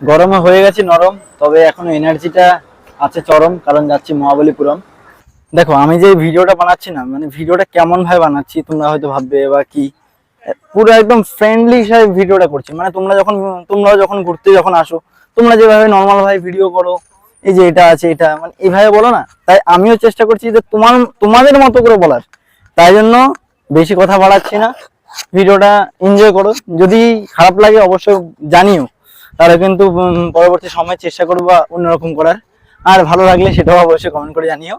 গরমে হয়ে গেছে, নরম, তবে এখনও এনার্জিটা আছে চরম, কারণ যাচ্ছি মহাবলীপুরম। দেখো, আমি যে ভিডিওটা বানাচ্ছি না মানে ভিডিওটা কেমন ভাবে বানাচ্ছি, তোমরা হয়তো ভাববে বা কি? পুরো একদম ফ্রেন্ডলি হিসাবে ভিডিওটা করছি মানে তোমরা যখন তোমরা যখন ঘুরতে যখন আসো, তোমরা যেভাবে নর্মাল ভাবে ভিডিও করো, এই যে এটা আছে, এটা মানে এইভাবে বলো না, তাই আমিও চেষ্টা করছি যে তোমার, তোমাদের মতো করে বলার। তাই জন্য বেশি কথা বাড়াচ্ছি না, ভিডিওটা এনজয় করো। যদি খারাপ লাগে, অবশ্যই জানিও। তাহলে কিন্তু পরবর্তী সময় চেষ্টা করব অন্যরকম করার। আর ভালো লাগলে সেটাও অবশ্যই কমেন্ট করে জানিও।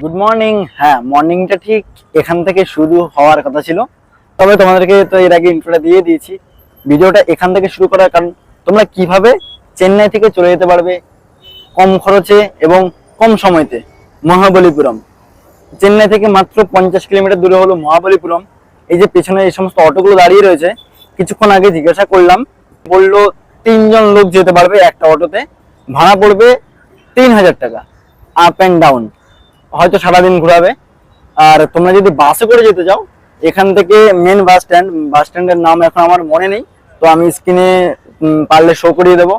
গুড মর্নিং হ্যাঁ মর্নিংটা ঠিক এখান থেকে শুরু হওয়ার কথা ছিল। তবে তোমাদেরকে তো এর আগে ইন্ট্রোটা দিয়ে দিয়েছি। ভিডিওটা এখান থেকে শুরু করার কারণ, তোমরা কীভাবে চেন্নাই থেকে চলে যেতে পারবে কম খরচে এবং কম সময়তে মহাবলীপুরম? চেন্নাই থেকে মাত্র পঞ্চাশ কিলোমিটার দূরে হলো মহাবলীপুরম। এই যে পেছনে এই সমস্ত অটোগুলো দাঁড়িয়ে রয়েছে, কিছুক্ষণ আগে জিজ্ঞাসা করলাম, বলল, তিনজন লোক যেতে পারবে একটা অটোতে, ভাড়া পড়বে তিন হাজার টাকা আপ অ্যান্ড ডাউন হয়তো সারাদিন ঘোরাবে। আর তোমরা যদি বাসে করে যেতে চাও, এখান থেকে মেন বাস স্ট্যান্ড বাস স্ট্যান্ডের নাম এখন আমার মনে নেই, তো আমি স্ক্রিনে পারলে শো করিয়ে দেবো।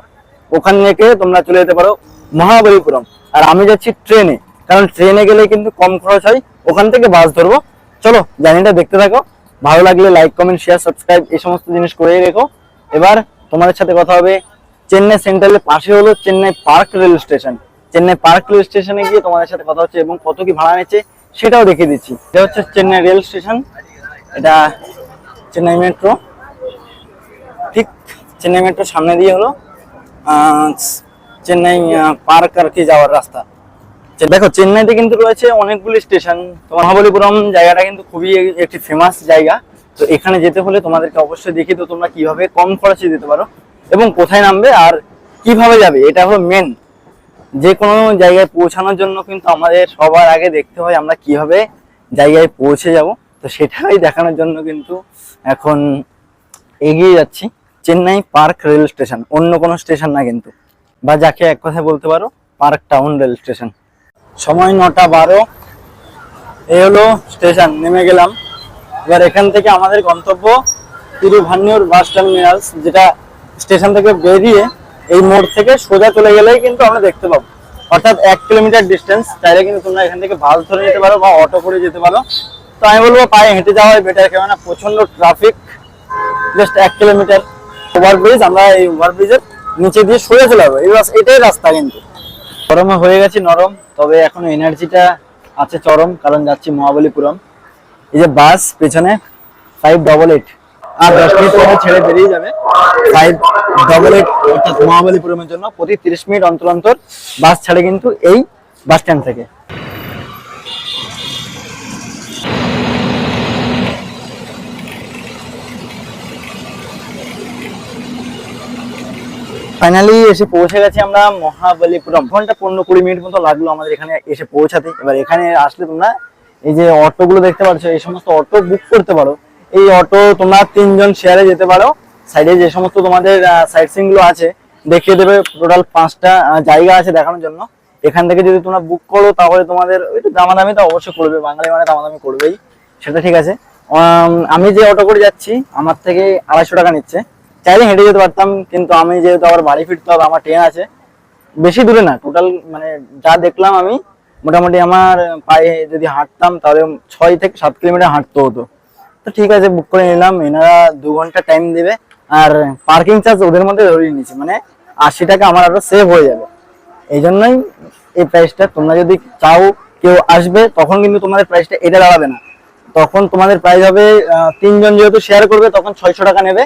ওখান থেকে তোমরা চলে যেতে পারো মহাবলীপুরম। আর আমি যাচ্ছি ট্রেনে কারণ ট্রেনে গেলে কিন্তু কম খরচ হয়, ওখান থেকে বাস ধরবো। চলো জার্নিটা দেখতে থাকো। ভালো লাগলে লাইক কমেন্ট শেয়ার সাবস্ক্রাইব এই সমস্ত জিনিস করেই রেখো। এবার তোমাদের সাথে কথা হবে চেন্নাই সেন্ট্রালের পাশে হলো Chennai park rail station Chennai park rail স্টেশনে গিয়ে তোমাদের সাথে কথা হচ্ছে এবং কত কি ভাড়া নিচ্ছে সেটাও দেখিয়ে দিচ্ছি। এটা হচ্ছে চেন্নাই রেল স্টেশন এটা চেন্নাই মেট্রো ঠিক চেন্নাই মেট্রো সামনে দিয়ে হলো চেন্নাই পার্ক আর কি যাওয়ার রাস্তা। দেখো, চেন্নাইতে কিন্তু রয়েছে অনেকগুলি স্টেশন তোমার মহাবলীপুরম জায়গাটা কিন্তু খুবই একটি ফেমাস জায়গা। তো এখানে যেতে হলে তোমাদেরকে অবশ্যই দেখি তো তোমরা কীভাবে কম খরচে যেতে পারো এবং কোথায় নামবে আর কীভাবে যাবে। এটা হলো মেন যে কোনো জায়গায় পৌঁছানোর জন্য কিন্তু আমাদের সবার আগে দেখতে হয় আমরা কীভাবে জায়গায় পৌঁছে যাব। তো সেটাই দেখানোর জন্য কিন্তু এখন এগিয়ে যাচ্ছি। Chennai park rail station. অন্য কোনো স্টেশন না কিন্তু। বা যাকে এক কথায় বলতে পারো, পার্ক টাউন রেল স্টেশন। সময় নটা বারো। এই হলো স্টেশন, নেমে গেলাম। এবার এখান থেকে আমাদের গন্তব্য তিরুভান্নিউর বাস টার্মিনালস, যেটা স্টেশন থেকে বেরিয়ে এই মোড় থেকে সোজা চলে গেলেই কিন্তু আমরা দেখতে পাবো। অর্থাৎ এক কিলোমিটার ডিস্টেন্স চাইলে কিন্তু তোমরা এখান থেকে বাস ধরে যেতে পারো বা অটো করে যেতে পারো। তো আমি বলব পায়ে হেঁটে যাওয়াই বেটার কেননা প্রচণ্ড ট্রাফিক জাস্ট এক কিলোমিটার ওভারব্রিজ আমরা এই ওভারব্রিজের নিচে দিয়ে সরে চলে যাব। এটাই রাস্তা কিন্তু। গরমে হয়ে গেছে নরম, তবে এখনও এনার্জিটা আছে চরম, কারণ যাচ্ছি মহাবলীপুরম। এই যে বাস পেছনে ফাইভ ডবল এইট আর দশ মিনিট পরে ছেড়ে বেরিয়ে যাবে। ফাইভ ডবল এইট অর্থাৎ মহাবলীপুরমের জন্য প্রতি তিরিশ মিনিট অন্তর অন্তর বাস ছাড়ে কিন্তু এই বাস স্ট্যান্ড থেকে। ফাইনালি এসে পৌঁছে গেছি আমরা মহাবলীপুরম। ঘণ্টা পনেরো কুড়ি মিনিট মতো লাগল আমাদের এখানে এসে পৌঁছাতে। এবার এখানে আসলে তোমরা এই যে অটোগুলো দেখতে পাচ্ছ, এই সমস্ত অটো বুক করতে পারো। এই অটো তোমরা তিনজন শেয়ারে যেতে পারো। সাইডে যে সমস্ত তোমাদের সাইট সিনগুলো আছে, দেখিয়ে দেবে। টোটাল পাঁচটা জায়গা আছে দেখানোর জন্য। এখান থেকে যদি তোমরা বুক করো, তাহলে তোমাদের একটু দামাদামি তো অবশ্যই করবে। বাঙালি মানে দামাদামি করবেই। সেটা ঠিক আছে। আমি যে অটো করে যাচ্ছি, আমার থেকে আড়াইশো টাকা নিচ্ছে। চাইলে হেঁটে যেতে পারতাম, কিন্তু আমি যেহেতু আবার বাড়ি ফিরতে হবে, আমার ট্রেন আছে, বেশি দূরে না টোটাল মানে যা দেখলাম আমি, মোটামুটি আমার পায়ে যদি হাঁটতাম, তাহলে ছয় থেকে সাত কিলোমিটার হাঁটতে হতো। তো ঠিক আছে বুক করে নিলাম, এনারা দু ঘণ্টা টাইম দেবে, আর পার্কিং চার্জ ওদের মধ্যে ধরিয়ে নিয়েছে মানে আশি টাকা আমার আরও সেভ হয়ে যাবে। এই জন্যই এই প্রাইসটা তোমরা যদি চাও কেউ আসবে, তখন কিন্তু তোমাদের প্রাইসটা এটা দাঁড়াবে না। তখন তোমাদের প্রাইস হবে তিনজন যেহেতু শেয়ার করবে, তখন ছয়শো টাকা নেবে।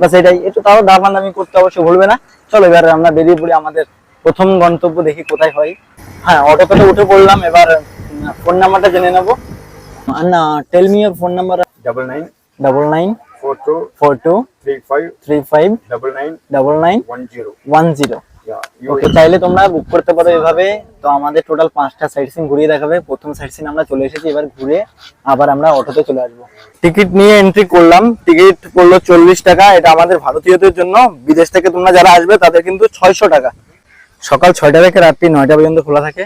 বাস সেটাই একটু তাও দামাদামি করতে অবশ্যই ভুলবে না। চলো এবার আমরা বেরিয়ে পড়ি আমাদের প্রথম গন্তব্য দেখি কোথায় হয়। হ্যাঁ অটোতে তো উঠে পড়লাম। এবার ফোন নাম্বারটা জেনে নেব। না tell me your phone number double nine double nine four two four two three five three five double nine double nine one zero one zero okay চাইলে তোমরা বুক করতে পারো এভাবে। তো আমাদের টোটাল পাঁচটা সাইট সিন ঘুরিয়ে দেখাবে। প্রথম সাইট সিন আমরা চলে এসেছি এবার ঘুরে আবার আমরা অটোতে চলে আসব। টিকিট নিয়ে এন্ট্রি করলাম। টিকিট পড়ল চল্লিশ টাকা। এটা আমাদের ভারতীয়দের জন্য। বিদেশ থেকে তোমরা যারা আসবে তাদের কিন্তু ছয়শো টাকা। সকাল ছয়টা থেকে রাত্রি নয়টা পর্যন্ত খোলা থাকে।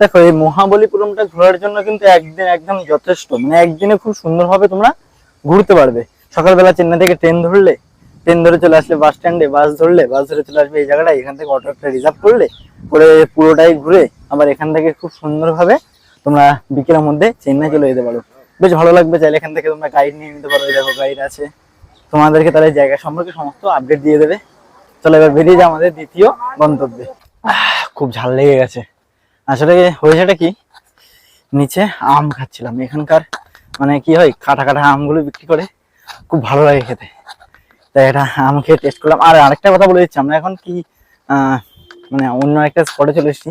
দেখো, এই মহাবলীপুরমটা ঘোরার জন্য কিন্তু একদিন একদম যথেষ্ট। মানে একদিনে খুব সুন্দরভাবে তোমরা ঘুরতে পারবে। সকালবেলা চেন্নাই থেকে ট্রেন ধরলে, ট্রেন ধরে চলে আসলে বাস স্ট্যান্ডে বাস ধরলে বাস ধরে চলে আসবে এই জায়গাটায়, এখান থেকে অটো একটা রিজার্ভ করলে, করে পুরোটাই ঘুরে আবার এখান থেকে খুব সুন্দরভাবে তোমরা বিকেলের মধ্যে চেন্নাই চলে যেতে পারো। বেশ ভালো লাগবে, চাইলে এখান থেকে তোমরা গাইড নিয়ে নিতে পারো দেখো গাইড আছে। তোমাদেরকে তাহলে জায়গা সম্পর্কে সমস্ত আপডেট দিয়ে দেবে। চলো এবার বেরিয়ে যা আমাদের দ্বিতীয় গন্তব্যে। খুব ঝাল লেগে গেছে। আসলে হয়েছেটা কি? নিচে আম খাচ্ছিলাম। এখানকার মানে কি হয়, কাটা কাটা আমগুলো বিক্রি করে খুব ভালো লাগে খেতে। তাই এটা আম খেয়ে টেস্ট করলাম। আর আরেকটা কথা বলে দিচ্ছি, আমরা এখন কি মানে অন্য একটা স্পটে চলে এসেছি।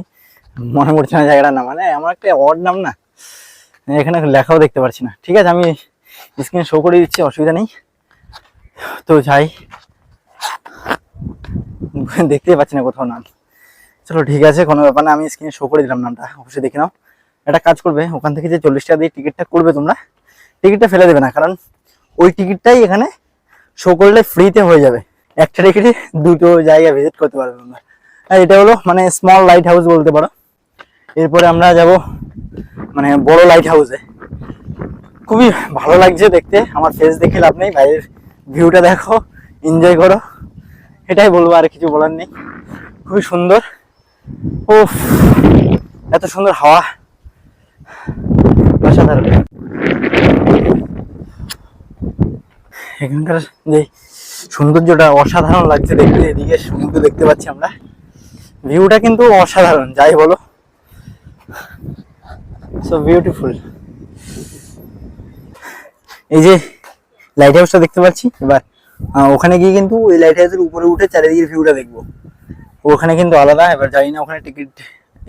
মনে পড়ছে না জায়গাটার নাম। মানে আমার একটা অড নাম না, এখানে লেখাও দেখতে পাচ্ছি না। ঠিক আছে, আমি স্ক্রিনে শো করে দিচ্ছি, অসুবিধা নেই। তো যাই, দেখতেই পাচ্ছি না কোথাও নাম। চলো, ঠিক আছে, কোনো ব্যাপার না, আমি স্ক্রিনে শো করে দিলাম নামটা, অবশ্যই দেখে নাও। একটা কাজ করবে, ওখান থেকে যে চল্লিশ টাকা দিয়ে টিকিটটা করবে তোমরা টিকিটটা ফেলে দেবে না, কারণ ওই টিকিটটাই এখানে শো করলে ফ্রিতে হয়ে যাবে। একটা টিকিটে দুটো জায়গা ভিজিট করতে পারবে তোমরা। আর এটা হলো মানে স্মল লাইট হাউস বলতে পারো। এরপরে আমরা যাব মানে বড় লাইট হাউসে খুবই ভালো লাগছে দেখতে, আমার ফেস দেখে লাভ নেই বাইরের ভিউটা দেখো এনজয় করো। এটাই বলব, আর কিছু বলার নেই। খুবই সুন্দর। উফ, এত সুন্দর হাওয়া। অসাধারণ। এখানকার যে সৌন্দর্যটা অসাধারণ লাগছে দেখতে, এদিকে সমুদ্র দেখতে পাচ্ছি আমরা। ভিউটা কিন্তু অসাধারণ, যাই বলো। সো বিউটিফুল এই যে লাইট হাউসটা দেখতে পাচ্ছি, এবার ওখানে গিয়ে কিন্তু ওই লাইট হাউসের উপরে উঠে চারিদিকের ভিউটা দেখব। ওখানে কিন্তু আলাদা, এবার জানি না ওখানে টিকিট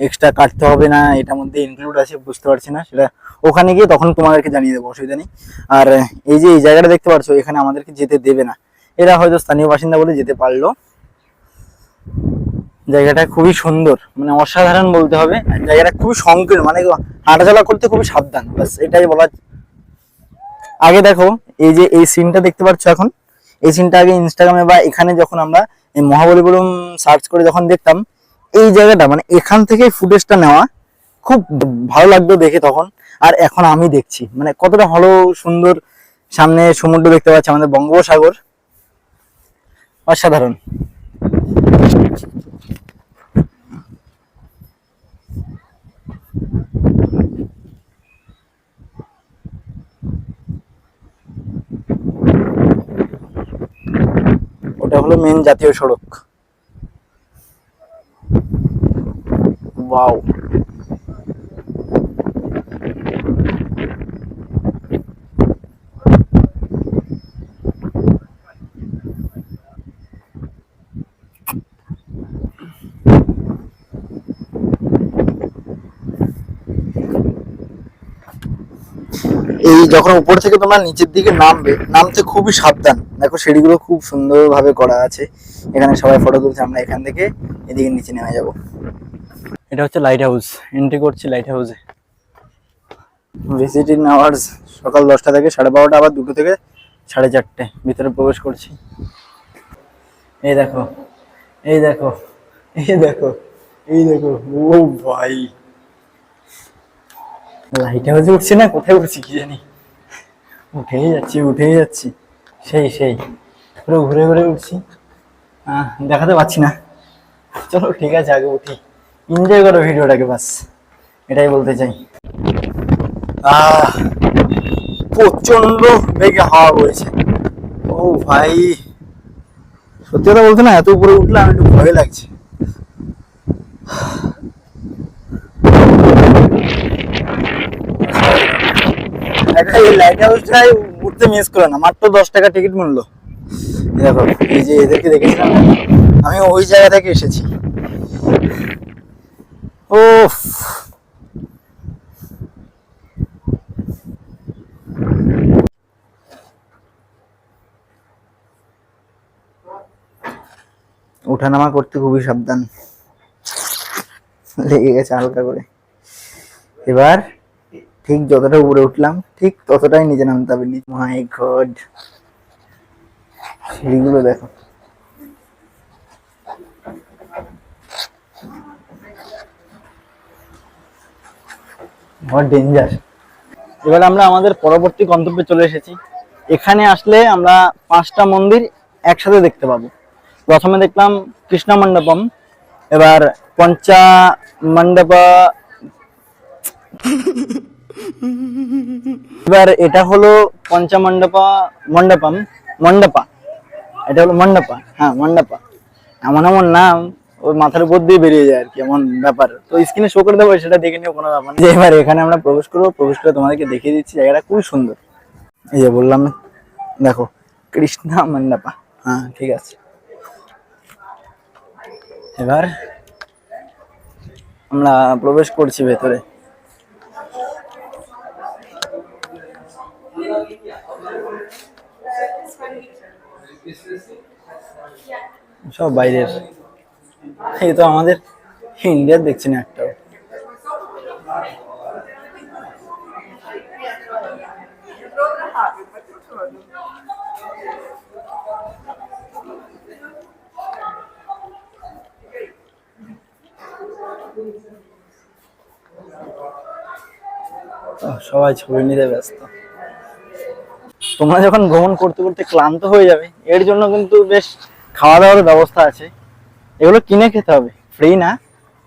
এক্সট্রা কাটতে হবে না, এটার মধ্যে ইনক্লুড আছে, বুঝতে পারছি না, সেটা ওখানে গিয়ে তখন তোমাদেরকে জানিয়ে দেবো, অসুবিধা নেই। আর এই যে এই জায়গাটা দেখতে পাচ্ছ এখানে আমাদেরকে যেতে দেবে না। এরা হয়তো স্থানীয় বাসিন্দা বলে যেতে পারল। জায়গাটা খুবই সুন্দর মানে অসাধারণ বলতে হবে। জায়গাটা খুবই সংকীর্ণ মানে হাঁটাচলা করতে খুবই সাবধান বাস এটাই বলা আগে দেখো, এই যে এই সিনটা দেখতে পাচ্ছ এখন? এই সিনটা আগে ইনস্টাগ্রামে বা এখানে যখন আমরা মহাবলীপুরম সার্চ করে যখন দেখতাম, এই জায়গাটা মানে এখান থেকে ফুটেজটা নেওয়া খুব ভালো লাগতো দেখে তখন। আর এখন আমি দেখছি মানে কতটা ভালো, সুন্দর, সামনে সমুদ্র দেখতে পাচ্ছি আমাদের বঙ্গোপসাগর। অসাধারণ। হলো মেন জাতীয় সড়ক। ওয়াও এই যখন উপর থেকে তোমরা নিচের দিকে নামবে নামতে খুবই সাবধান। দেখো সিঁড়িগুলো খুব সুন্দরভাবে করা আছে। এখানে সবাই ফটো তুলছে আমরা এখান থেকে এদিকে নিচে নেমে যাব। এটা হচ্ছে লাইট হাউস এন্ট্রি করছি লাইট হাউসে ভিজিটিং আওয়ার্স সকাল দশটা থেকে সাড়ে বারোটা আবার দুটো থেকে সাড়ে চারটে ভিতরে প্রবেশ করছি। এই দেখো এই দেখো এই দেখো এই দেখো ও ভাই। লাইট হাউসে উঠছি না কোথায় উঠছি কি জানি। উঠেই যাচ্ছি উঠেই যাচ্ছি। সেই সেই। পুরো ঘুরে ঘুরে উঠছি। দেখাতে পাচ্ছি না। চলো, ঠিক আছে, আগে উঠি। এনজয় করো ভিডিওটাকে বাস। এটাই বলতে চাই। প্রচণ্ড বেগে হাওয়া বইছে। ও ভাই। সত্যি কথা বলতে না, এত উপরে উঠলে আমি একটু ভয় লাগছে। লাইট মিস না দশ টাকা টিকিট মূল্য। আমি ওই জায়গা থেকে এসেছি। ও ওঠানামা করতে খুবই সাবধান। লেগে গেছে হালকা করে। এবার ঠিক যতটা উপরে উঠলাম, ঠিক ততটাই নিচে নামতে হবে মাই গড সিঁড়িগুলো দেখো। আমার ডেঞ্জার এবার আমরা আমাদের পরবর্তী গন্তব্যে চলে এসেছি। এখানে আসলে আমরা পাঁচটা মন্দির একসাথে দেখতে পাবো। প্রথমে দেখলাম কৃষ্ণ মণ্ডপম এবার পঞ্চা মণ্ডপ এবার এটা হলো পঞ্চমণ্ডপা মণ্ডপম, মণ্ডপা। এটা হলো মণ্ডপা হ্যাঁ মণ্ডপা। এমন এমন নাম, ওর মাথার উপর দিয়ে বেরিয়ে যায় আর কি, এমন ব্যাপার। তো স্ক্রিনে শো করে দেবো, সেটা দেখে নিও, কোনো ব্যাপার যে এবার এখানে আমরা প্রবেশ করব, প্রবেশ করে তোমাদেরকে দেখিয়ে দিচ্ছি, জায়গাটা খুবই সুন্দর। এই যে বললাম দেখো, কৃষ্ণা মণ্ডপা হ্যাঁ ঠিক আছে। এবার আমরা প্রবেশ করছি ভেতরে। সব বাইরের। এই তো আমাদের ইন্ডিয়ার দেখছি না একটাও সবাই ছবি নিতে ব্যস্ত। তোমরা যখন ভ্রমণ করতে করতে ক্লান্ত হয়ে যাবে, এর জন্য কিন্তু বেশ খাওয়া দাওয়ার ব্যবস্থা আছে। এগুলো কিনে খেতে হবে। ফ্রি না।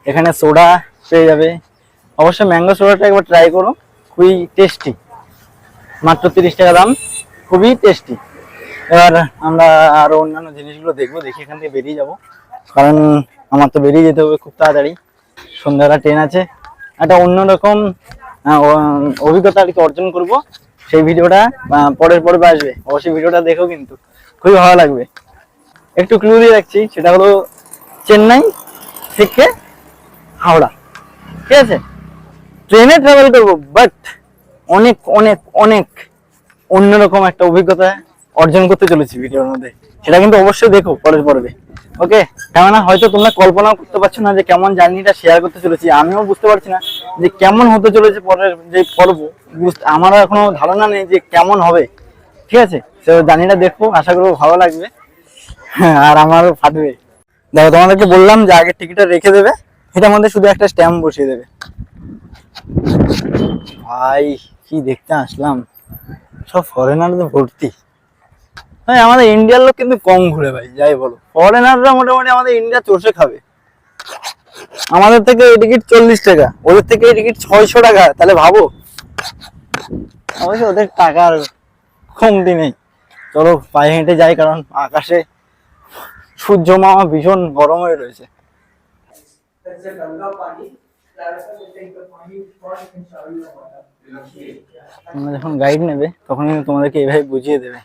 এখানে সোডা পেয়ে যাবে। অবশ্য ম্যাঙ্গো সোডাটা একবার ট্রাই করো। খুবই টেস্টি মাত্র তিরিশ টাকা দাম। খুবই টেস্টি এবার আমরা আরও অন্যান্য জিনিসগুলো দেখব। দেখি এখান থেকে বেরিয়ে যাব। কারণ আমার তো বেরিয়ে যেতে হবে খুব তাড়াতাড়ি। সন্ধ্যাবেলা ট্রেন আছে। একটা অন্যরকম অভিজ্ঞতা আর কি অর্জন করব। সেই ভিডিওটা পরের পর্বে আসবে। অবশ্যই ভিডিওটা দেখো কিন্তু। খুবই ভালো লাগবে। একটু ক্লু দিয়ে রাখছি, সেটা হলো চেন্নাই থেকে হাওড়া। ঠিক আছে? ট্রেনে ট্রাভেল করব বাট অনেক অনেক অনেক অন্যরকম একটা অভিজ্ঞতা অর্জন করতে চলেছি ভিডিওর মধ্যে। সেটা কিন্তু অবশ্যই দেখো পরের পর্বে। ওকে কেননা হয়তো তোমরা কল্পনা করতে পারছ না যে কেমন জার্নিটা শেয়ার করতে চলেছি। আমিও বুঝতে পারছি না যে কেমন হতে চলেছে পরের যে পর্ব। বুঝতে আমারও এখনও ধারণা নেই যে কেমন হবে। ঠিক আছে? তো জার্নিটা দেখব, আশা করব ভালো লাগবে। আর আমারও ফাটবে। দেখো, তোমাদেরকে বললাম যে আগের টিকিটটা রেখে দেবে। এটার মধ্যে শুধু একটা স্ট্যাম্প বসিয়ে দেবে। ভাই, কি দেখতে আসলাম। সব ফরেনারদের ভর্তি। ভাই আমাদের ইন্ডিয়ার লোক কিন্তু কম ঘুরে ভাই, যাই বলো। ফরেনাররা মোটামুটি আমাদের ইন্ডিয়া চষে খাবে। আমাদের থেকে এই টিকিট চল্লিশ টাকা, ওদের থেকে এই টিকিট ছয়শো টাকা, তাহলে ভাবো। অবশ্য ওদের টাকার কমতি নেই। চলো, পায়ে হেঁটে যাই, কারণ আকাশে সূর্য মামা ভীষণ গরম হয়ে রয়েছে যখন গাইড নেবে, তখন কিন্তু তোমাদেরকে এইভাবে বুঝিয়ে দেবে।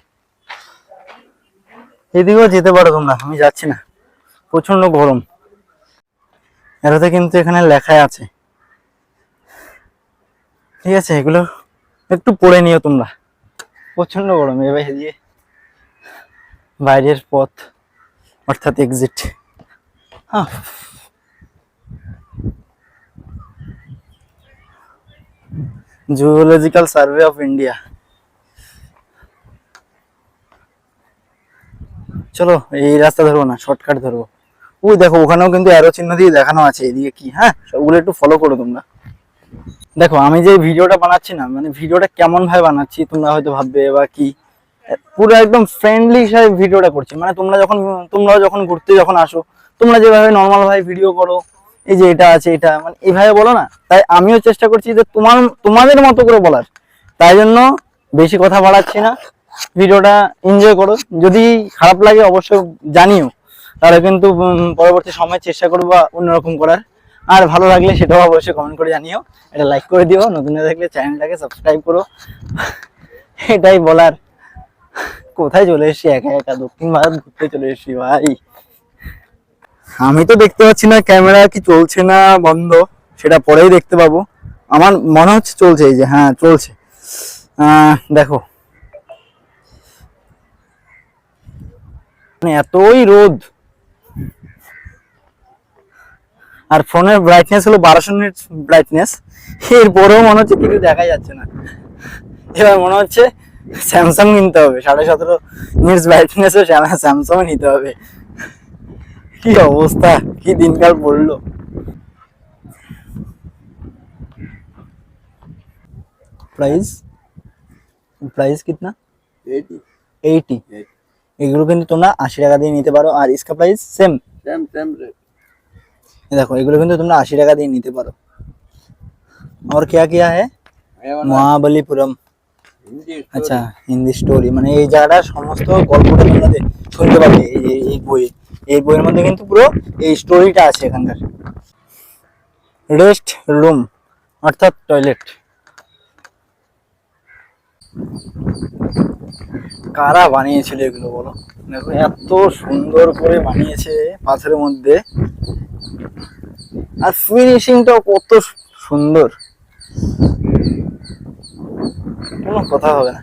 এদিকেও যেতে পারো তোমরা, আমি যাচ্ছি না। প্রচণ্ড গরম। এটাতে কিন্তু এখানে লেখাই আছে। ঠিক আছে, এগুলো একটু পড়ে নিও তোমরা। প্রচণ্ড গরম, এভাবে দিয়ে বাইরের পথ, অর্থাৎ এক্সিট হ্যাঁ জুওলজিক্যাল সার্ভে অফ ইন্ডিয়া চলো, এই রাস্তা ধরবো না শর্টকাট ধরবো। ওই দেখো, ওখানেও কিন্তু অ্যারো চিহ্ন দিয়ে দেখানো আছে, এদিকে কি হ্যাঁ? সবগুলো একটু ফলো করো তোমরা। দেখো, আমি যে ভিডিওটা বানাচ্ছি না মানে ভিডিওটা কেমন ভাবে বানাচ্ছি, তোমরা হয়তো ভাববে বা কি, পুরো একদম ফ্রেন্ডলি হিসাবে ভিডিওটা করছি। মানে তোমরা যখন তোমরা যখন ঘুরতে যখন আসো, তোমরা যেভাবে নর্মাল ভাবে ভিডিও করো, এই যে এটা আছে, এটা মানে এইভাবে বলো না। তাই আমিও চেষ্টা করছি যে তোমার, তোমাদের মতো করে বলার। তাই জন্য বেশি কথা বাড়াচ্ছি না। ভিডিওটা এনজয় করো। যদি খারাপ লাগে অবশ্যই জানিও। তাহলে কিন্তু পরবর্তী সময় চেষ্টা করব অন্যরকম করার। আর ভালো লাগলে সেটাও অবশ্যই কমেন্ট করে জানিও। এটা লাইক করে দিও। নতুন থাকলে চ্যানেলটাকে সাবস্ক্রাইব করো। এটাই বলার। কোথায় চলে এসেছি? একা একা দক্ষিণ ভারত ঘুরতে চলে এসেছি ভাই। আমি তো দেখতে পাচ্ছি না ক্যামেরা কি চলছে না বন্ধ? সেটা পরেই দেখতে পাবো। আমার মনে হচ্ছে চলছে, এই যে হ্যাঁ চলছে। দেখো। মানে এতই রোদ আর ফোনের ব্রাইটনেস হলো বারোশো নিট ব্রাইটনেস এরপরেও মনে হচ্ছে কিছু দেখা যাচ্ছে না এবার মনে হচ্ছে স্যামসাং কিনতে হবে সাড়ে সতেরো মিনিটস ব্রাইটনেসও স্যামসাং নিতে হবে কি অবস্থা কি দিনকাল পড়লো प्राइस प्राइस कितना एटी এইটি এগুলো কিন্তু তোমরা আশি টাকা দিয়ে নিতে পারো আর इसका price same same same rate দেখো এগুলো কিন্তু তোমরা আশি টাকা দিয়ে নিতে পারো और क्या किया है মহাবলীপুরম हिंदी আচ্ছা হিন্দি স্টোরি মানে এই জায়গাটার সমস্ত গল্পটা তোমরা দে- শুনতে পাবে এই এই- এই বই এই বইয়ের মধ্যে কিন্তু পুরো এই স্টোরিটা আছে এখানকার রেস্ট রুম অর্থাৎ টয়লেট কারা বানিয়েছিল এগুলো বলো? দেখো, এত সুন্দর করে বানিয়েছে পাথরের মধ্যে। আর ফিনিশিংটাও কত সুন্দর। কোনো কথা হবে না।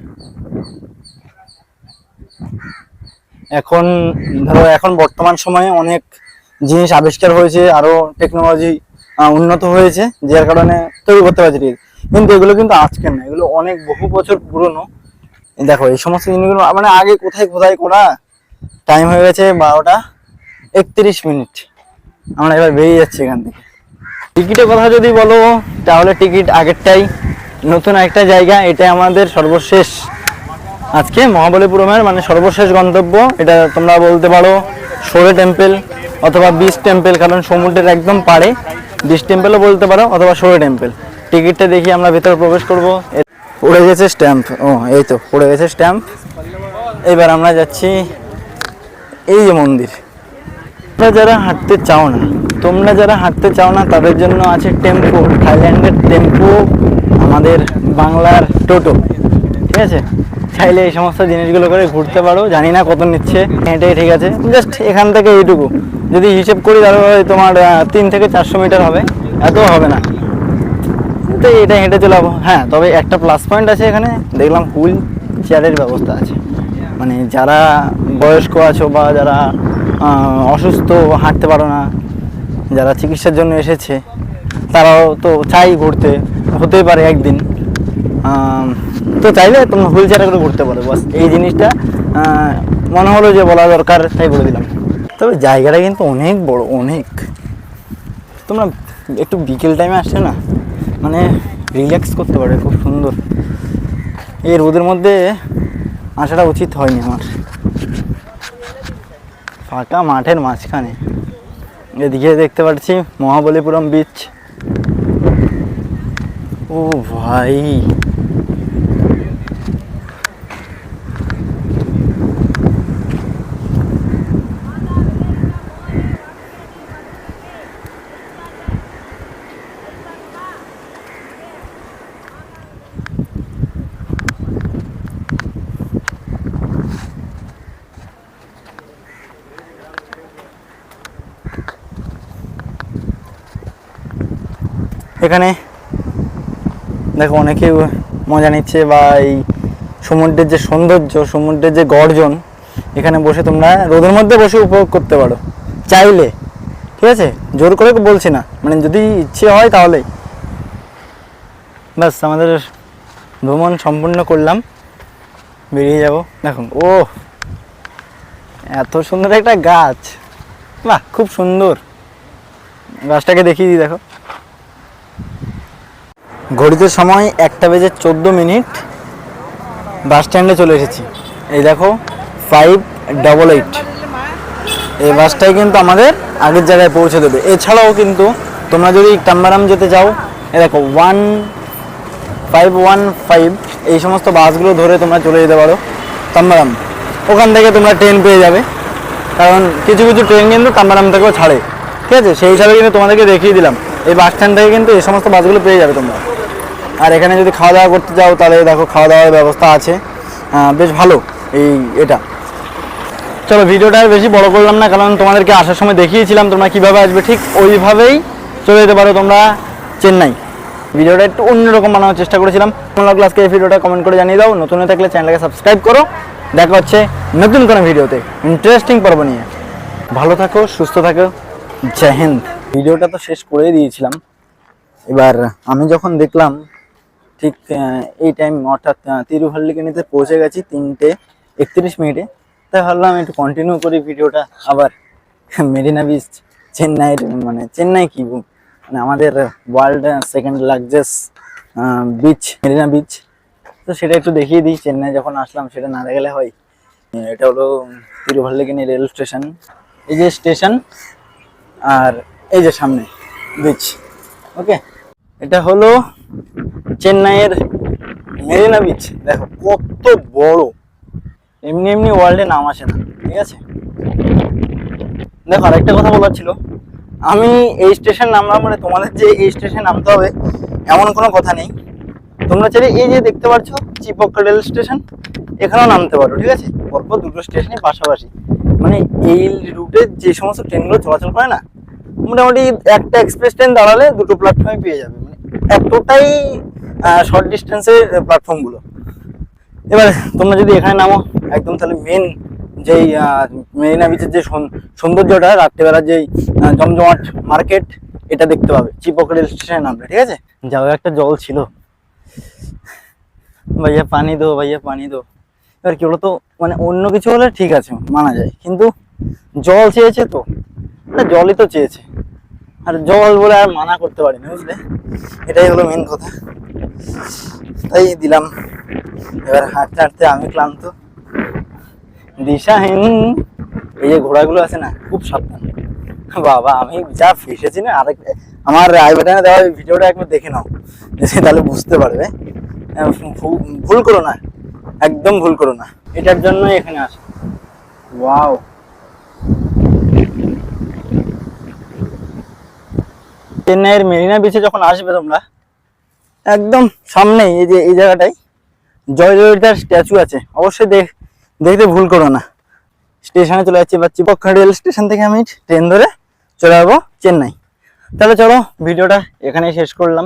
এখন, ধরো, এখন বর্তমান সময়ে অনেক জিনিস আবিষ্কার হয়েছে, আরও টেকনোলজি উন্নত হয়েছে, যার কারণে তৈরি করতে পারছি। কিন্তু এগুলো কিন্তু আজকের না এগুলো অনেক বহু বছর পুরনো। দেখো, এই সমস্ত জিনিসগুলো মানে আগে কোথায় কোথায় করা টাইম হয়ে গেছে বারোটা একত্রিশ মিনিট। আমরা এবার বেরিয়ে যাচ্ছি এখান থেকে। টিকিটের কথা যদি বলো, তাহলে টিকিট আগেরটাই। নতুন একটা জায়গা এটা আমাদের সর্বশেষ। আজকে মহাবলীপুরমের মানে সর্বশেষ গন্তব্য, এটা তোমরা বলতে পারো সোরে টেম্পল অথবা বিচ টেম্পল কারণ সমুদ্রের একদম পাড়ে। বিচ টেম্পলও বলতে পারো, অথবা সোরে টেম্পল টিকিটটা দেখি আমরা ভেতরে প্রবেশ করব পড়ে গেছে স্ট্যাম্প। ও, এই তো পড়ে গেছে স্ট্যাম্প। এবার আমরা যাচ্ছি এই যে মন্দির। তোমরা যারা হাঁটতে চাও না, তোমরা যারা হাঁটতে চাও না, তাদের জন্য আছে টেম্পো, থাইল্যান্ডের টেম্পো, আমাদের বাংলার টোটো, ঠিক আছে? চাইলে এই সমস্ত জিনিসগুলো করে ঘুরতে পারো, জানি না কত নিচ্ছে হেঁটে ঠিক আছে। জাস্ট এখান থেকে এইটুকু। যদি হিসেব করি, তাহলে তোমার তিন থেকে চারশো মিটার হবে, এত হবে না। তো এটা হেঁটে চলে হ্যাঁ তবে একটা প্লাস পয়েন্ট আছে এখানে। দেখলাম হুইল চেয়ারের ব্যবস্থা আছে। মানে যারা বয়স্ক আছো বা যারা অসুস্থ, হাঁটতে পারো না, যারা চিকিৎসার জন্য এসেছে, তারাও তো চাই ঘুরতে। হতেই পারে একদিন। তো চাইলে তোমরা হুইল চেয়ারে করে ঘুরতে পারো। বাস এই জিনিসটা মনে হলো যে বলা দরকার, তাই বলে দিলাম। তবে জায়গাটা কিন্তু অনেক বড়, অনেক। তোমরা একটু বিকেল টাইমে আসছে না মানে রিল্যাক্স করতে পারে খুব সুন্দর। এই রোদের মধ্যে আসাটা উচিত হয়নি আমার। ফাঁকা মাঠের মাঝখানে। এদিকে দেখতে পাচ্ছি মহাবলীপুরম বিচ ও ভাই। এখানে। দেখো অনেকে মজা নিচ্ছে বা এই সমুদ্রের যে সৌন্দর্য, সমুদ্রের যে গর্জন, এখানে বসে তোমরা রোদের মধ্যে বসে উপভোগ করতে পারো। চাইলে, ঠিক আছে? জোর করে বলছি না। মানে যদি ইচ্ছে হয় তাহলেই ব্যাস, আমাদের ভ্রমণ সম্পূর্ণ করলাম। বেরিয়ে যাব। দেখুন ও এত সুন্দর একটা গাছ। বাহ, খুব সুন্দর। গাছটাকে দেখিয়ে দিই, দেখো। ঘড়িতে সময় একটা বেজে চোদ্দ মিনিট। বাস স্ট্যান্ডে চলে এসেছি। এই দেখো ফাইভ ডবল এইট এই বাসটাই কিন্তু আমাদের আগের জায়গায় পৌঁছে দেবে। এছাড়াও কিন্তু তোমরা যদি টাম্বারাম যেতে চাও এ দেখো ওয়ান ফাইভ ওয়ান ফাইভ এই সমস্ত বাসগুলো ধরে তোমরা চলে যেতে পারো তাম্বারাম ওখান থেকে তোমরা ট্রেন পেয়ে যাবে। কারণ কিছু কিছু ট্রেন কিন্তু তাম্বারাম থেকেও ছাড়ে। ঠিক আছে? সেই হিসাবে কিন্তু তোমাদেরকে দেখিয়ে দিলাম। এই বাস স্ট্যান্ড থেকে কিন্তু এই সমস্ত বাসগুলো পেয়ে যাবে তোমরা। আর এখানে যদি খাওয়া দাওয়া করতে যাও, তাহলে দেখো খাওয়া দাওয়ার ব্যবস্থা আছে। বেশ ভালো এই এটা। চলো, ভিডিওটা আর বেশি বড় করলাম না, কারণ তোমাদেরকে আসার সময় দেখিয়েছিলাম তোমরা কীভাবে আসবে, ঠিক ওইভাবেই চলে যেতে পারো তোমরা চেন্নাই। ভিডিওটা একটু অন্যরকম বানানোর চেষ্টা করেছিলাম। তোমরা ক্লাসকে এই ভিডিওটা কমেন্ট করে জানিয়ে দাও। নতুন হয়ে থাকলে চ্যানেলটাকে সাবস্ক্রাইব করো। দেখা হচ্ছে নতুন কোনো ভিডিওতে। ইন্টারেস্টিং পর্ব নিয়ে। ভালো থাকো, সুস্থ থাকো। জয় হিন্দ। ভিডিওটা তো শেষ করেই দিয়েছিলাম। এবার আমি যখন দেখলাম ঠিক এই টাইম অর্থাৎ তিরুভাল্লিকেনিতে পৌঁছে গেছি তিনটে একত্রিশ মিনিটে। তাই ভাবলাম একটু কন্টিনিউ করি ভিডিওটা। আবার মেরিনা বিচ চেন্নাইয়ের মানে চেন্নাই কি মানে আমাদের world second largest beach Marina beach তো সেটা একটু দেখিয়ে দিই, চেন্নাই যখন আসলাম সেটা না দেখলে হয়। এটা হলো তিরুভাল্লিকেনি রেল স্টেশন এই যে স্টেশন আর এই যে সামনে বিচ ওকে এটা হলো চেন্নাইয়ের মেরিনা বিচ দেখো, কত বড়। এমনি এমনি ওয়ার্ল্ডে নাম আসে না, ঠিক আছে? দেখো, আরেকটা কথা বলার ছিল। আমি এই স্টেশন নামলাম মানে তোমাদের যে এই স্টেশন নামতে হবে, এমন কোনো কথা নেই। তোমরা চাইলে এই যে দেখতে পাচ্ছ চিপক্কা রেল স্টেশন এখানেও নামতে পারো, ঠিক আছে? পরপর দুটো স্টেশনের পাশাপাশি। মানে এই রুটে যে সমস্ত ট্রেনগুলো চলাচল করে না, মোটামুটি একটা এক্সপ্রেস ট্রেন দাঁড়ালে দুটো প্ল্যাটফর্মে পেয়ে যাবে। এতটাই শর্ট ডিস্টেন্সের প্ল্যাটফর্মগুলো এবার তোমরা যদি এখানে নামো, একদম তাহলে মেন যেই মেরিনা বিচের যে সৌন- সৌন্দর্যটা, রাত্রেবেলা যেই জমজমাট মার্কেট এটা দেখতে পাবে। চিপক রেল স্টেশনে নামবে, ঠিক আছে? যাও, একটা জল ছিল। ভাইয়া, পানি দো ভাইয়া, পানি দো এবার কি বলতো মানে অন্য কিছু হলে ঠিক আছে, মানা যায়। কিন্তু জল চেয়েছে তো জলই তো চেয়েছে। আর জল বলে আর মানা করতে পারি পারিনি, বুঝলে? এটাই হলো মেন কথা। তাই দিলাম। এবার হাঁটতে হাঁটতে আমি ক্লান্ত। দিশাহীন, এই যে ঘোড়াগুলো আছে না, খুব সাবধান। বাবা, আমি যা ফেসেছি না, আরেক আমার আই বাটনে দেওয়া ভিডিওটা একবার দেখে নাও। দেখে তাহলে বুঝতে পারবে। ভুল করো না। একদম ভুল করো না। এটার জন্যই এখানে আসে। ওয়াও। চেন্নাইয়ের মেরিনা বিচে যখন আসবে তোমরা, একদম সামনেই এই যে, এই জায়গাটায় জয় স্ট্যাচু আছে। অবশ্যই দেখ, দেখতে ভুল করো না। স্টেশনে চলে যাচ্ছি বা চিপক্ষা রেল স্টেশন থেকে আমি ট্রেন ধরে চলে যাব চেন্নাই। তাহলে চলো ভিডিওটা এখানেই শেষ করলাম।